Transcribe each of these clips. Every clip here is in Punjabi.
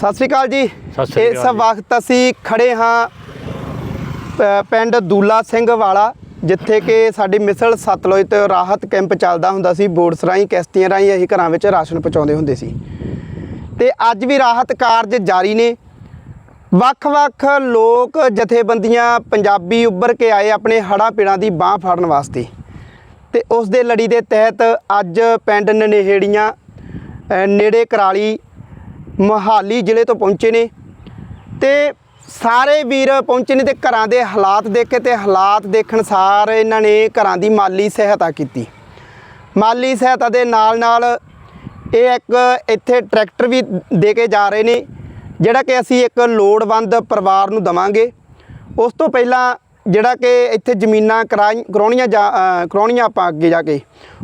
ਸਤਿ ਸ੍ਰੀ ਅਕਾਲ ਜੀ। ਸ੍ਰੀ ਇਸ ਅਕਾਲ ਜੀ। ਵਕਤ ਅਸੀਂ ਖੜੇ ਹਾਂ ਪ- ਪਿੰਡ ਦੂਲਾ ਸਿੰਘ ਵਾਲਾ ਜਿੱਥੇ ਕਿ ਸਾਡੀ ਮਿਸਲ ਸਤਲੁਜ ਤੇ ਰਾਹਤ ਕੈਂਪ ਚੱਲਦਾ ਹੁੰਦਾ ਸੀ। ਬੋਟਸ ਰਾਹੀਂ ਕਿਸ਼ਤੀਆਂ ਰਾਹੀਂ ਅਸੀਂ ਘਰਾਂ ਵਿੱਚ ਰਾਸ਼ਨ ਪਹੁੰਚਾਉਂਦੇ ਹੁੰਦੇ ਸੀ। ਤੇ ਅੱਜ ਵੀ ਰਾਹਤ ਕਾਰਜ ਜਾਰੀ ਨੇ। ਵੱਖ-ਵੱਖ ਲੋਕ ਜਥੇਬੰਦੀਆਂ ਪੰਜਾਬੀ ਉੱਭਰ ਕੇ ਆਏ ਆਪਣੇ ਹੜ੍ਹਾਂ ਪੀੜਾਂ ਦੀ ਬਾਹ ਫੜਨ ਵਾਸਤੇ। ਤੇ ਉਸ ਦੇ ਲੜੀ ਦੇ ਤਹਿਤ ਅੱਜ ਪਿੰਡ ਨਨੇਹੜੀਆਂ ਅ, ਨੇੜੇ ਕਰਾਲੀ ਮੁਹਾਲੀ ਜ਼ਿਲ੍ਹੇ ਤੋਂ ਪਹੁੰਚੇ ਨੇ ਤੇ ਸਾਰੇ ਵੀਰ ਪਹੁੰਚੇ ਨੇ ਤੇ ਘਰਾਂ ਦੇ ਹਾਲਾਤ ਦੇਖੇ ਤੇ ਹਾਲਾਤ ਦੇਖਣ ਸਾਰ ਇਹਨਾਂ ਨੇ ਘਰਾਂ ਦੀ ਮਾਲੀ ਸਹਾਇਤਾ ਕੀਤੀ। ਮਾਲੀ ਸਹਾਇਤਾ ਦੇ ਨਾਲ ਨਾਲ ਇਹ ਇੱਕ ਇੱਥੇ ਟਰੈਕਟਰ ਵੀ ਦੇ ਕੇ ਜਾ ਰਹੇ ਨੇ, ਜਿਹੜਾ ਕਿ ਅਸੀਂ ਇੱਕ ਲੋੜਵੰਦ ਪਰਿਵਾਰ ਨੂੰ ਦਵਾਂਗੇ। ਉਸ ਤੋਂ ਪਹਿਲਾਂ ਜਿਹੜਾ ਕਿ ਇੱਥੇ ਜ਼ਮੀਨਾਂ ਕਰਾਈ- ਕਰਾਉਣੀਆਂ ਜਾ ਅ, ਕਰਾਉਣੀਆਂ ਆਪਾਂ ਅੱਗੇ ਜਾ ਕੇ।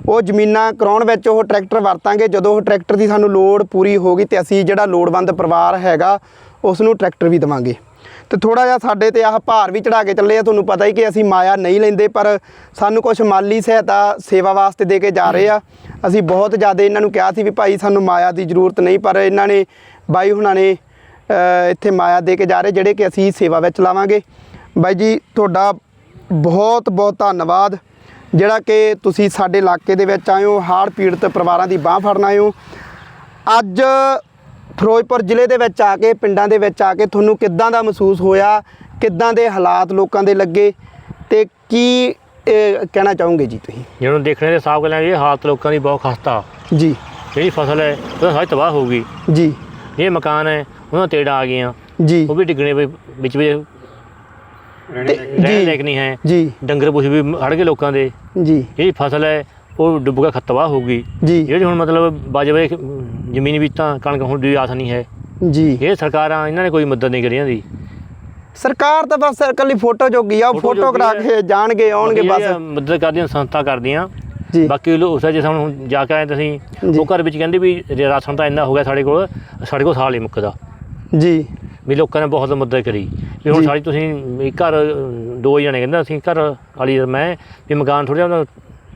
ਉਹ ਜ਼ਮੀਨਾਂ ਕਰਾਉਣ ਵਿੱਚ ਉਹ ਟਰੈਕਟਰ ਵਰਤਾਂਗੇ। ਜਦੋਂ ਉਹ ਟਰੈਕਟਰ ਦੀ ਸਾਨੂੰ ਲੋੜ ਪੂਰੀ ਹੋ ਗਈ ਤੇ ਅਸੀਂ ਜਿਹੜਾ ਲੋੜਵੰਦ ਪਰਿਵਾਰ ਹੈਗਾ ਉਸ ਨੂੰ ਟਰੈਕਟਰ ਵੀ ਦਵਾਂਗੇ। ਤੇ ਥੋੜਾ ਜਿਹਾ ਸਾਡੇ ਤੇ ਆਹ ਭਾਰ ਵੀ ਚੜਾ ਕੇ ਚੱਲੇ ਆ। ਤੁਹਾਨੂੰ ਪਤਾ ਹੀ ਕਿ ਅਸੀਂ ਮਾਇਆ ਨਹੀਂ ਲੈਂਦੇ ਪਰ ਸਾਨੂੰ ਕੁਝ ਮਾਲੀ ਸਹਾਇਤਾ ਸੇਵਾ ਵਾਸਤੇ ਦੇ ਕੇ ਜਾ ਰਹੇ ਆ। ਅਸੀਂ ਬਹੁਤ ਜ਼ਿਆਦਾ ਇਹਨਾਂ ਨੂੰ ਕਿਹਾ ਸੀ ਵੀ ਭਾਈ ਸਾਨੂੰ ਮਾਇਆ ਦੀ ਜ਼ਰੂਰਤ ਨਹੀਂ ਪਰ ਇਹਨਾਂ ਨੇ ਬਾਈ ਹੁਣਾਂ ਨੇ ਇੱਥੇ ਮਾਇਆ ਦੇ ਕੇ ਜਾ ਰਹੇ ਜਿਹੜੇ ਕਿ ਅਸੀਂ ਸੇਵਾ ਵਿੱਚ ਲਾਵਾਂਗੇ। ਬਾਈ ਜੀ ਤੁਹਾਡਾ ਬਹੁਤ ਬਹੁਤ ਧੰਨਵਾਦ। ਜਿਹੜਾ ਕਿ ਤੁਸੀਂ ਸਾਡੇ ਇਲਾਕੇ ਦੇ ਵਿੱਚ ਆਏ ਹੋ ਹਾੜ ਪੀੜਤ ਪਰਿਵਾਰਾਂ ਦੀ ਬਾਹ ਫੜਨ ਆਏ ਹੋ। ਅੱਜ ਫਿਰੋਜ਼ਪੁਰ ਜ਼ਿਲ੍ਹੇ ਦੇ ਵਿੱਚ ਆ ਕੇ ਪਿੰਡਾਂ ਦੇ ਵਿੱਚ ਆ ਕੇ ਤੁਹਾਨੂੰ ਕਿੱਦਾਂ ਦਾ ਮਹਿਸੂਸ ਹੋਇਆ? ਕਿੱਦਾਂ ਦੇ ਹਾਲਾਤ ਲੋਕਾਂ ਦੇ ਲੱਗੇ? ਤੇ ਕੀ ਕਹਿਣਾ ਚਾਹੋਗੇ ਜੀ ਤੁਸੀਂ? ਜਿਹਨੂੰ ਦੇਖਣੇ ਦੇ ਹਿਸਾਬ ਨਾਲ ਇਹ ਹਾਲਤ ਲੋਕਾਂ ਦੀ ਬਹੁਤ ਖਸਤਾ। ਜੀ। ਜਿਹੜੀ ਫਸਲ ਹੈ ਉਹ ਸਾਰੀ ਤਬਾਹ ਹੋ ਗਈ। ਜੀ। ਇਹ ਮਕਾਨ ਹੈ ਉਹਨਾਂ ਤੇੜਾ ਆ ਗਈਆਂ ਜੀ। ਉਹ ਵੀ ਡਿੱਗਣੇ ਵੀ ਵਿੱਚ ਵਿੱਚ ਤੇ- ਰਹਿਣ ਲਾਇਕ ਨਹੀਂ ਹੈ। ਜੀ। ਡੰਗਰ ਪੁੱਛ ਵੀ ਹੜ ਗਏ ਲੋਕਾਂ ਦੇ। ਜੀ। ਜਿਹੜੀ ਫਸਲ ਹੈ ਉਹ ਡੁੱਬ ਕੇ ਖਤਵਾ ਹੋ ਗਈ ਜੀ। ਜਿਹੜੀ ਹੁਣ ਮਤਲਬ ਬਾਜਵੇ ਜ਼ਮੀਨ ਵਿੱਚ ਤਾਂ ਕਣਕ ਹੁਣ ਦੀ ਆਸ ਨਹੀਂ ਹੈ। ਜੀ। ਇਹ ਸਰਕਾਰਾਂ ਇਹਨਾਂ ਨੇ ਕੋਈ ਮਦਦ ਨਹੀਂ ਕਰੀ ਜਾਂਦੀ ਸਰਕਾਰ ਤਾਂ ਬਸ ਇਕੱਲੀ ਫੋਟੋ ਜੋਗੀ ਆ ਫੋਟੋ ਕਰਾ ਕੇ ਜਾਣਗੇ ਆਉਣਗੇ ਬਸ। ਮਦਦ ਕਰਦੀਆਂ ਸੰਸਥਾ ਕਰਦੀਆਂ। ਜੀ। ਬਾਕੀ ਲੋਕ ਉਸੇ ਜਿਸ ਹੁਣ ਜਾ ਕੇ ਆਏ ਤੁਸੀਂ ਜੀ। ਉਹ ਘਰ ਵਿੱਚ ਕਹਿੰਦੇ ਵੀ ਰਾਸ਼ਨ ਤਾਂ ਇੰਨਾ ਹੋ ਗਿਆ ਸਾਡੇ ਕੋਲ ਸਾਡੇ ਕੋਲ ਸਾਲ ਹੀ ਮੁੱਕਦਾ। ਜੀ। ਵੀ ਲੋਕਾਂ ਨੇ ਬਹੁਤ ਮਦਦ ਕਰੀ। ਵੀ ਹੁਣ। ਸਾਡੀ ਤੁਸੀਂ ਵੀ ਘਰ ਦੋ ਜਣੇ ਕਹਿੰਦਾ ਅਸੀਂ ਘਰ ਵਾਲੀ ਮੈਂ ਵੀ ਮਕਾਨ ਥੋੜਾ ਜਿਹਾ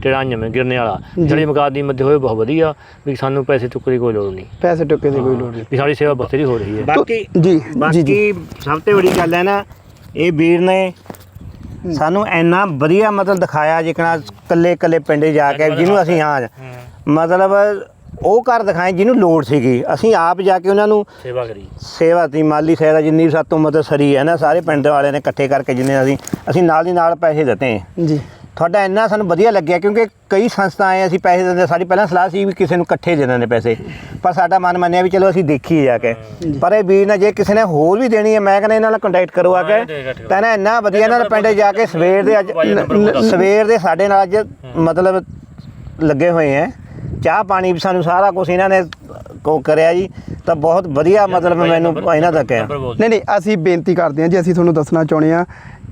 ਟੇੜਾ ਜਮੇ ਗਿਰਨੇ ਵਾਲਾ। ਜਿਹੜੀ ਮਕਾਨ ਦੀ ਮਦਦ ਹੋਏ ਬਹੁਤ ਵਧੀਆ ਵੀ ਸਾਨੂੰ ਪੈਸੇ ਚੁੱਕ ਦੀ ਕੋਈ ਲੋੜ ਨਹੀਂ। ਪੈਸੇ ਟੁੱਕੇ ਦੀ ਕੋਈ ਲੋੜ ਨਹੀਂ। ਵੀ ਸਾਡੀ ਸੇਵਾ ਬਥੇਰੀ ਹੋ ਰਹੀ ਹੈ। ਬਾਕੀ ਜੀ ਜੀ ਜੀ। ਬਾਕੀ ਸਭ ਤੋਂ ਵੱਡੀ ਗੱਲ ਹੈ ਨਾ ਇਹ ਵੀਰ ਨੇ ਸਾਨੂੰ ਇੰਨਾ ਵਧੀਆ ਮਤਲਬ ਦਿਖਾਇਆ ਜਿਕਣਾ ਕੱਲੇ ਕੱਲੇ ਪਿੰਡੇ ਜਾ ਕੇ ਜਿਹਨੂੰ ਅਸੀਂ ਹਾਂ। ਮਤਲਬ ਉਹ ਘਰ ਦਿਖਾਏ ਜਿਹਨੂੰ ਲੋੜ ਸੀਗੀ। ਅਸੀਂ ਆਪ ਜਾ ਕੇ ਉਹਨਾਂ ਨੂੰ ਸੇਵਾ ਕਰੀ। ਸੇਵਾ ਦੀ ਮਾਲੀ ਸਹਾਇਤਾ ਜਿੰਨੀ ਵੀ ਸਾਤੋਂ ਮਦਦ ਸਰੀ ਹੈ ਨਾ ਸਾਰੇ ਪਿੰਡ ਵਾਲਿਆਂ ਨੇ ਇਕੱਠੇ ਕਰਕੇ ਜਿੰਨੇ ਅਸੀਂ ਅਸੀਂ ਨਾਲ ਦੀ ਨਾਲ ਪੈਸੇ ਦਿੱਤੇ। ਜੀ। ਤੁਹਾਡਾ ਇੰਨਾ ਸਾਨੂੰ ਵਧੀਆ ਲੱਗਿਆ ਕਿਉਂਕਿ ਕਈ ਸੰਸਥਾएं ਅਸੀਂ ਪੈਸੇ ਦਿੰਦੇ ਸਾਡੀ ਪਹਿਲਾਂ ਸਲਾਹ ਸੀ ਵੀ ਕਿਸੇ ਨੂੰ ਇਕੱਠੇ ਦੇ ਦਿੰਦੇ ਪੈਸੇ। ਪਰ ਸਾਡਾ ਮਨ ਮੰਨਿਆ ਵੀ ਚਲੋ ਅਸੀਂ ਦੇਖੀਏ ਜਾ ਕੇ। ਪਰ ਇਹ ਵੀਰ ਨੇ ਜੇ ਕਿਸੇ ਨੇ ਹੋਰ ਵੀ ਦੇਣੀ ਹੈ ਮੈਂ ਕਹਿੰਦਾ ਇਹਨਾਂ ਨਾਲ ਕੰਟੈਕਟ ਕਰੋ ਆ ਕੇ। ਤਾਂ ਇਹਨਾਂ ਇੰਨਾ ਵਧੀਆ ਇਹਨਾਂ ਨਾਲ ਪਿੰਡੇ ਜਾ ਕੇ ਸਵੇਰ ਦੇ ਅੱਜ ਸਵੇਰ ਦੇ ਸਾਡੇ ਨਾਲ ਅੱਜ ਮਤਲਬ ਲੱਗੇ ਹੋਏ ਹੈ। ਚਾਹ ਪਾਣੀ ਵੀ ਸਾਨੂੰ ਸਾਰਾ ਕੁਝ ਇਹਨਾਂ ਨੇ ਕੋ ਕਰਿਆ ਜੀ ਤਾਂ ਬਹੁਤ ਵਧੀਆ ਮਤਲਬ ਮੈਨੂੰ ਇਹਨਾਂ ਦਾ ਕਿਹਾ। ਨਹੀਂ ਨਹੀਂ ਅਸੀਂ ਬੇਨਤੀ ਕਰਦੇ ਹਾਂ ਜੀ ਅਸੀਂ ਤੁਹਾਨੂੰ ਦੱਸਣਾ ਚਾਹੁੰਦੇ ਹਾਂ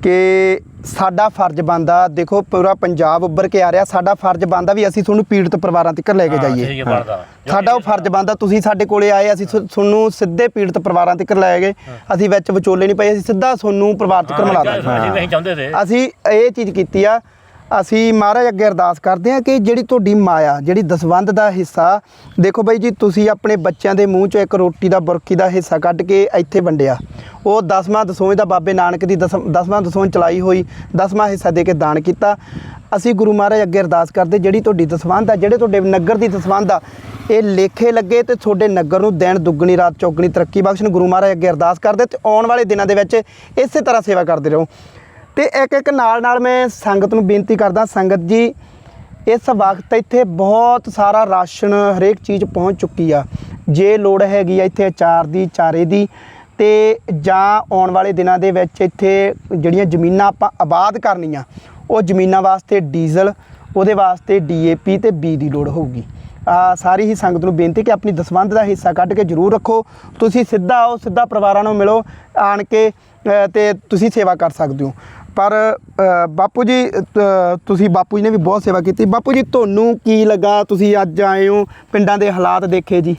ਕਿ ਸਾਡਾ ਫਰਜ਼ ਬਣਦਾ ਦੇਖੋ ਪੂਰਾ ਪੰਜਾਬ ਉੱਭਰ ਕੇ ਆ ਰਿਹਾ ਸਾਡਾ ਫਰਜ਼ ਬਣਦਾ ਵੀ ਅਸੀਂ ਤੁਹਾਨੂੰ ਪੀੜਤ ਪਰਿਵਾਰਾਂ ਤੱਕ ਲੈ ਕੇ ਜਾਈਏ। ਸਾਡਾ ਉਹ ਫਰਜ਼ ਬਣਦਾ ਤੁਸੀਂ ਸਾਡੇ ਕੋਲੇ ਆਏ ਅਸੀਂ ਤੁਹਾਨੂੰ ਸਿੱਧੇ ਪੀੜਤ ਪਰਿਵਾਰਾਂ ਤੱਕ ਲੈ ਗਏ। ਅਸੀਂ ਵਿੱਚ ਵਿਚੋਲੇ ਨਹੀਂ ਪਏ ਅਸੀਂ ਸਿੱਧਾ ਤੁਹਾਨੂੰ ਪਰਿਵਾਰ ਤੱਕ ਮਿਲਾ ਦਾਂਗੇ ਅਸੀਂ ਨਹੀਂ ਚਾਹੁੰਦੇ ਤੇ ਅਸੀਂ ਇਹ ਚੀਜ਼ ਕੀਤੀ ਆ ਅਸੀਂ ਮਹਾਰਾਜ ਅੱਗੇ ਅਰਦਾਸ ਕਰਦੇ ਹਾਂ ਕਿ ਜਿਹੜੀ ਤੁਹਾਡੀ ਮਾਇਆ, ਜਿਹੜੀ ਦਸਵੰਧ ਦਾ ਹਿੱਸਾ, ਦੇਖੋ ਬਾਈ ਜੀ, ਤੁਸੀਂ ਆਪਣੇ ਬੱਚਿਆਂ ਦੇ ਮੂੰਹ ਚੋਂ ਇੱਕ ਰੋਟੀ ਦਾ, ਬੁਰਕੀ ਦਾ ਹਿੱਸਾ ਕੱਢ ਕੇ ਇੱਥੇ ਵੰਡਿਆ। ਉਹ ਦਸਵਾਂ ਦਸੋਂ ਦਾ ਬਾਬੇ ਨਾਨਕ ਦੀ ਦਸਮ- ਦਸਵਾਂ ਦਸੋਂ ਚਲਾਈ ਹੋਈ, ਦਸਵਾਂ ਹਿੱਸਾ ਦੇ ਕੇ ਦਾਨ ਕੀਤਾ। ਅਸੀਂ ਗੁਰੂ ਮਹਾਰਾਜ ਅੱਗੇ ਅਰਦਾਸ ਕਰਦੇ ਜਿਹੜੀ ਤੁਹਾਡੀ ਦਸਵੰਧ ਆ, ਜਿਹੜੇ ਤੁਹਾਡੇ ਨਗਰ ਦੀ ਦਸਵੰਧ ਆ, ਇਹ ਲੇਖੇ ਲੱਗੇ ਤੇ ਤੁਹਾਡੇ ਨਗਰ ਨੂੰ ਦਿਨ, ਦੁੱਗਣੀ ਰਾਤ, ਚੌਗਣੀ ਤਰੱਕੀ ਬਖਸ਼ਣ। ਗੁਰੂ ਮਹਾਰਾਜ ਅੱਗੇ ਅਰਦਾਸ ਕਰਦੇ ਤੇ ਆਉਣ ਵਾਲੇ ਦਿਨਾਂ ਦੇ ਵਿੱਚ ਇਸੇ ਤਰ੍ਹਾਂ ਸੇਵਾ ਕਰਦੇ ਰਹੋ। ਤੇ ਇੱਕ ਇੱਕ ਨਾਲ ਨਾਲ ਮੈਂ ਸੰਗਤ ਨੂੰ ਬੇਨਤੀ ਕਰਦਾ ਸੰਗਤ ਜੀ ਇਸ ਵਕਤ ਇੱਥੇ ਬਹੁਤ ਸਾਰਾ ਰਾਸ਼ਨ ਹਰੇਕ ਚੀਜ਼ ਪਹੁੰਚ ਚੁੱਕੀ ਆ। ਜੇ ਲੋੜ ਹੈਗੀ ਆ ਇੱਥੇ ਅਚਾਰ ਦੀ ਚਾਰੇ ਦੀ ਤੇ ਜਾਂ ਆਉਣ ਵਾਲੇ ਦਿਨਾਂ ਦੇ ਵਿੱਚ ਇੱਥੇ ਜਿਹੜੀਆਂ ਜ਼ਮੀਨਾਂ ਆਪਾਂ ਆਬਾਦ ਕਰਨੀਆਂ ਉਹ ਜ਼ਮੀਨਾਂ ਵਾਸਤੇ ਡੀਜ਼ਲ ਉਹਦੇ ਵਾਸਤੇ ਡੀਏਪੀ ਤੇ ਬੀ ਦੀ ਲੋੜ ਹੋਊਗੀ। ਆ ਸਾਰੀ ਹੀ ਸੰਗਤ ਨੂੰ ਬੇਨਤੀ ਕਿ ਆਪਣੀ ਦਸਵੰਧ ਦਾ ਹਿੱਸਾ ਕੱਢ ਕੇ ਜ਼ਰੂਰ ਰੱਖੋ। ਤੁਸੀਂ ਸਿੱਧਾ ਆਓ ਸਿੱਧਾ ਪਰਿਵਾਰਾਂ ਨੂੰ ਮਿਲੋ ਆਣ ਕੇ ਅ, ਤੇ ਤੁਸੀਂ ਸੇਵਾ ਕਰ ਸਕਦੇ ਹੋ। ਪਰ ਬਾਪੂ ਜੀ ਤੁਸੀਂ ਬਾਪੂ ਜੀ ਨੇ ਵੀ ਬਹੁਤ ਸੇਵਾ ਕੀਤੀ। ਬਾਪੂ ਜੀ ਤੁਹਾਨੂੰ ਕੀ ਲੱਗਾ? ਤੁਸੀਂ ਅੱਜ ਆਏ ਹੋ ਪਿੰਡਾਂ ਦੇ ਹਾਲਾਤ ਦੇਖੇ ਜੀ।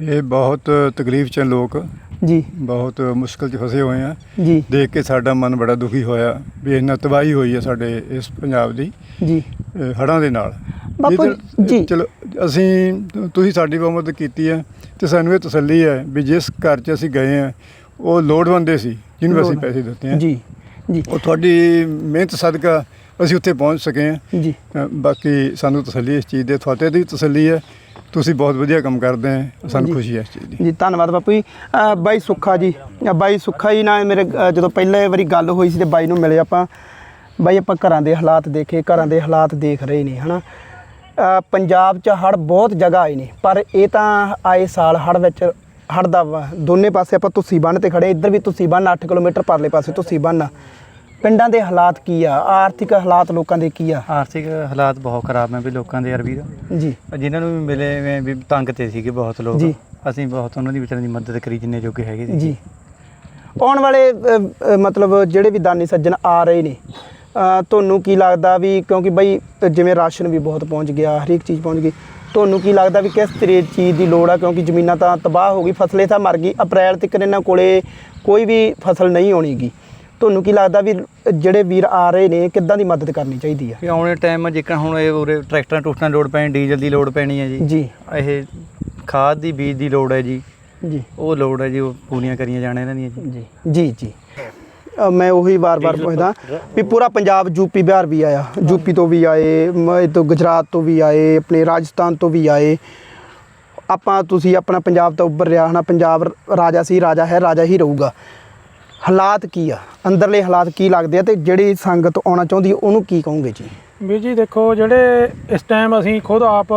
ਇਹ ਬਹੁਤ ਤਕਲੀਫ ਚ ਲੋਕ। ਜੀ। ਬਹੁਤ ਮੁਸ਼ਕਲ 'ਚ ਫਸੇ ਹੋਏ ਆ। ਜੀ। ਦੇਖ ਕੇ ਸਾਡਾ ਮਨ ਬੜਾ ਦੁਖੀ ਹੋਇਆ ਵੀ ਇੰਨਾ ਤਬਾਹੀ ਹੋਈ ਹੈ ਸਾਡੇ ਇਸ ਪੰਜਾਬ ਦੀ ਜੀ। ਹੜਾਂ ਦੇ ਨਾਲ। ਬਾਪੂ ਜੀ। ਚਲੋ ਅਸੀਂ ਤੁਸੀਂ ਸਾਡੀ ਬਹੁਤ ਮਦਦ ਕੀਤੀ ਹੈ ਤੇ ਸਾਨੂੰ ਇਹ ਤਸੱਲੀ ਹੈ ਵੀ ਜਿਸ ਘਰ 'ਚ ਅਸੀਂ ਗਏ ਆ ਉਹ ਲੋੜਵੰਦੇ ਸੀ ਜਿਹਨੂੰ ਅਸੀਂ ਪੈਸੇ ਦਿੱਤੇ ਆ। ਜੀ। ਜੀ। ਉਹ ਤੁਹਾਡੀ ਮਿਹਨਤ ਸਦਕਾ ਅਸੀਂ ਉੱਥੇ ਪਹੁੰਚ ਸਕੇ ਆ ਜੀ। ਬਾਕੀ ਸਾਨੂੰ ਤਸੱਲੀ ਇਸ ਚੀਜ਼ ਦੇ ਤੁਹਾਡੇ ਦੀ ਤਸੱਲੀ ਹੈ। ਤੁਸੀਂ ਬਹੁਤ ਵਧੀਆ ਕੰਮ ਕਰਦੇ ਆ ਸਾਨੂੰ। ਖੁਸ਼ੀ ਹੈ ਇਸ ਚੀਜ਼ ਦੀ। ਜੀ ਧੰਨਵਾਦ ਬਾਪੂ ਜੀ। ਬਾਈ ਸੁੱਖਾ ਜੀ। ਬਾਈ ਸੁੱਖਾ ਜੀ ਨਾਲ ਮੇਰੇ ਜਦੋਂ ਪਹਿਲੇ ਵਾਰੀ ਗੱਲ ਹੋਈ ਸੀ ਤੇ ਬਾਈ ਨੂੰ ਮਿਲੇ ਆਪਾਂ ਬਾਈ ਆਪਾਂ ਘਰਾਂ ਦੇ ਹਾਲਾਤ ਦੇਖੇ ਘਰਾਂ ਦੇ ਹਾਲਾਤ ਦੇਖ ਰਹੇ ਨੇ ਹਨਾ। ਪੰਜਾਬ 'ਚ ਹੜ ਬਹੁਤ ਜਗ੍ਹਾ ਆਏ ਨੇ ਪਰ ਇਹ ਤਾਂ ਆਏ ਸਾਲ ਹੜ ਵਿੱਚ ਹੜ ਦਾ ਵਾ- ਦੋਨੇ ਪਾਸੇ ਆਪਾਂ ਤੁਸੀਂ ਬੰਨ ਤੇ ਖੜੇ ਇੱਧਰ ਵੀ ਤੁਸੀਂ ਬੰਨ 8 ਕਿਲੋਮੀਟਰ ਪਰਲੇ ਪਾਸੇ ਤੁਸੀਂ ਬੰਨ ਪਿੰਡਾਂ ਦੇ ਹਾਲਾਤ ਕੀ ਆ? ਆਰਥਿਕ ਹਾਲਾਤ ਲੋਕਾਂ ਦੇ ਕੀ ਆ? ਆਰਥਿਕ ਹਾਲਾਤ ਬਹੁਤ ਖਰਾਬ ਹੈ ਵੀ ਲੋਕਾਂ ਦੇ ਯਾਰ ਵੀਰ। ਜੀ। ਜਿਨ੍ਹਾਂ ਨੂੰ ਵੀ ਮਿਲੇ ਵੀ ਤੰਗ ਤੇ ਸੀਗੇ ਬਹੁਤ ਲੋਕ। ਜੀ। ਅਸੀਂ ਬਹੁਤ ਉਹਨਾਂ ਦੀ ਵਿਚਾਰਿਆਂ ਦੀ ਮਦਦ ਕਰੀ ਜਿੰਨੇ ਜੋਗੇ ਹੈਗੇ ਸੀ। ਜੀ। ਆਉਣ ਵਾਲੇ ਮਤਲਬ ਜਿਹੜੇ ਵੀ ਦਾਨੀ ਸੱਜਣ ਆ ਰਹੇ ਨੇ ਤੁਹਾਨੂੰ ਕੀ ਲੱਗਦਾ ਵੀ ਕਿਉਂਕਿ ਬਈ ਜਿਵੇਂ ਰਾਸ਼ਨ ਵੀ ਬਹੁਤ ਪਹੁੰਚ ਗਿਆ ਹਰੇਕ ਚੀਜ਼ ਪਹੁੰਚ ਗਈ। ਤੁਹਾਨੂੰ ਕੀ ਲੱਗਦਾ ਵੀ ਕਿਸ ਤਰੀਕੇ ਚੀਜ਼ ਦੀ ਲੋੜ ਆ? ਕਿਉਂਕਿ ਜ਼ਮੀਨਾਂ ਤਾਂ ਤਬਾਹ ਹੋ ਗਈ ਫਸਲੇ ਤਾਂ ਮਰ ਗਈ। ਅਪ੍ਰੈਲ ਤੱਕ ਇਹਨਾਂ ਕੋਲੇ ਕੋਈ ਵੀ ਫਸਲ ਨਹੀਂ ਹੋਣੀਗੀ। ਤੁਹਾਨੂੰ ਕੀ ਲੱਗਦਾ ਵੀ ਜਿਹੜੇ ਵੀਰ ਆ ਰਹੇ ਨੇ ਕਿੱਦਾਂ ਦੀ ਮਦਦ ਕਰਨੀ ਚਾਹੀਦੀ ਆ? ਵੀ ਆਉਣੇ ਟਾਈਮ ਜਿੱਕਣ ਹੁਣ ਇਹ ਉਰੇ ਟਰੈਕਟਰਾਂ ਟੂਟਰਾਂ ਲੋਡ ਪੈਣੀ ਡੀਜ਼ਲ ਦੀ ਲੋਡ ਪੈਣੀ ਹੈ ਜੀ। ਜੀ। ਇਹ ਖਾਦ ਦੀ ਬੀਜ ਦੀ ਲੋੜ ਹੈ ਜੀ। ਜੀ। ਉਹ ਲੋੜ ਹੈ ਜੀ ਉਹ ਪੂਰੀਆਂ ਕਰੀਆਂ ਜਾਣ ਇਹਨਾਂ ਦੀਆਂ ਜੀ। ਜੀ ਜੀ। ਅ, ਮੈਂ ਉਹੀ ਵਾਰ-ਵਾਰ ਪੁੱਛਦਾ ਵੀ ਪੂਰਾ ਪੰਜਾਬ ਯੂਪੀ ਬਿਹਾਰ ਵੀ ਆਇਆ ਯੂਪੀ ਤੋਂ ਵੀ ਆਏ ਮ- ਇਹ ਤੋਂ ਗੁਜਰਾਤ ਤੋਂ ਵੀ ਆਏ ਆਪਣੇ ਰਾਜਸਥਾਨ ਤੋਂ ਵੀ ਆਏ। ਆਪਾਂ ਤੁਸੀਂ ਆਪਣਾ ਪੰਜਾਬ ਤੋਂ ਉੱਭਰ ਰਿਹਾ ਹਨਾ ਪੰਜਾਬ ਰ- ਰਾਜਾ ਸੀ ਰਾਜਾ ਹੈ ਰਾਜਾ ਹੀ ਰਹੂਗਾ। ਹਾਲਾਤ ਕੀ ਆ? ਅੰਦਰਲੇ ਹਾਲਾਤ ਕੀ ਲੱਗਦੇ ਆ ਤੇ ਜਿਹੜੀ ਸੰਗਤ ਆਉਣਾ ਚਾਹੁੰਦੀ ਉਹਨੂੰ ਕੀ ਕਹੋਗੇ ਜੀ? ਵੀਰ ਜੀ ਦੇਖੋ ਜਿਹੜੇ ਇਸ ਟਾਈਮ ਅਸੀਂ ਖੁਦ ਆਪ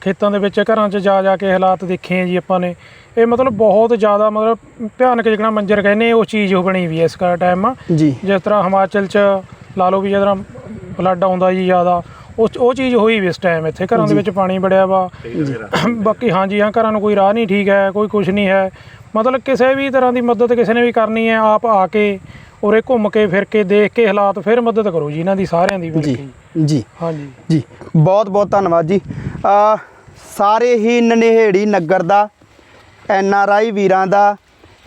ਖੇਤਾਂ ਦੇ ਵਿੱਚ ਘਰਾਂ 'ਚ ਜਾ ਜਾ ਕੇ ਹਾਲਾਤ ਦੇਖੇ ਆ ਜੀ ਆਪਾਂ ਨੇ ਇਹ ਮਤਲਬ ਬਹੁਤ ਜ਼ਿਆਦਾ ਮਤਲਬ ਭਿਆਨਕ ਜਿਹਾ ਮੰਜ਼ਰ ਕਹਿੰਦੇ ਉਹ ਚੀਜ਼ ਉਹ ਬਣੀ ਵੀ ਇਸ ਟਾਈਮ ਜੀ। ਜਿਸ ਤਰ੍ਹਾਂ ਹਿਮਾਚਲ 'ਚ ਲਾ ਲਓ ਵੀ ਜਿਸ ਤਰ੍ਹਾਂ ਫਲੱਡ ਆਉਂਦਾ ਜੀ ਜ਼ਿਆਦਾ ਉਹ ਉਹ ਚੀਜ਼ ਹੋਈ ਵੀ ਇਸ ਟਾਈਮ ਇੱਥੇ ਘਰਾਂ ਦੇ ਵਿੱਚ ਪਾਣੀ ਵੜਿਆ ਵਾ। ਬਾਕੀ ਹਾਂਜੀ ਹਾਂ ਘਰਾਂ ਨੂੰ ਕੋਈ ਰਾਹ ਨਹੀਂ ਠੀਕ ਹੈ ਕੋਈ ਕੁਝ ਨਹੀਂ ਹੈ। ਮਤਲਬ ਕਿਸੇ ਵੀ ਤਰ੍ਹਾਂ ਦੀ ਮਦਦ ਕਿਸੇ ਨੇ ਵੀ ਕਰਨੀ ਹੈ ਆਪ ਆ ਕੇ ਉਰੇ ਘੁੰਮ ਕੇ ਫਿਰ ਕੇ ਦੇਖ ਕੇ ਹਾਲਾਤ ਫਿਰ ਮਦਦ ਕਰੋ ਜੀ ਇਹਨਾਂ ਦੀ ਸਾਰਿਆਂ ਦੀ ਮਿਲ ਕੇ ਜੀ। ਜੀ। ਹਾਂਜੀ। ਜੀ ਬਹੁਤ ਬਹੁਤ ਧੰਨਵਾਦ ਜੀ। ਆ ਸਾਰੇ ਹੀ ਨਨੇਹੜੀ ਨਗਰ ਦਾ ਐਨ ਆਰ ਆਈ ਵੀਰਾਂ ਦਾ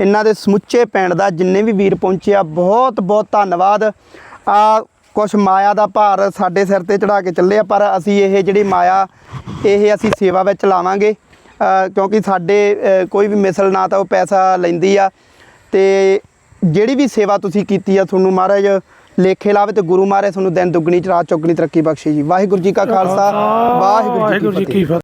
ਇਹਨਾਂ ਦੇ ਸਮੁੱਚੇ ਪਿੰਡ ਦਾ ਜਿੰਨੇ ਵੀ ਵੀਰ ਪਹੁੰਚੇ ਆ ਬਹੁਤ ਬਹੁਤ ਧੰਨਵਾਦ। ਆ ਕੁਛ ਮਾਇਆ ਦਾ ਭਾਰ ਸਾਡੇ ਸਿਰ ਤੇ ਚੜਾ ਕੇ ਚੱਲੇ ਆ ਪਰ ਅਸੀਂ ਇਹ ਜਿਹੜੀ ਮਾਇਆ ਇਹ ਅਸੀਂ ਸੇਵਾ ਵਿੱਚ ਲਾਵਾਂਗੇ। ਅ, ਕਿਉਂਕਿ ਸਾਡੇ ਅ, ਕੋਈ ਵੀ ਮਿਸਲ ਨਾ ਤਾਂ ਉਹ ਪੈਸਾ ਲੈਂਦੀ ਆ। ਤੇ ਜਿਹੜੀ ਵੀ ਸੇਵਾ ਤੁਸੀਂ ਕੀਤੀ ਆ ਤੁਹਾਨੂੰ ਮਹਾਰਾਜ ਲੇਖੇ ਲਾਵੇ ਤੇ ਗੁਰੂ ਮਹਾਰਾਜ ਤੁਹਾਨੂੰ ਦਿਨ ਦੁੱਗਣੀ ਚ ਰਾਤ ਚੌਗਣੀ ਤਰੱਕੀ ਬਖਸ਼ੇ ਜੀ। ਵਾਹਿਗੁਰੂ ਜੀ ਕਾ ਖਾਲਸਾ ਵਾਹਿਗੁਰੂ ਜੀ ਕੀ ਫਤਿਹ। ਫਤਿਹ।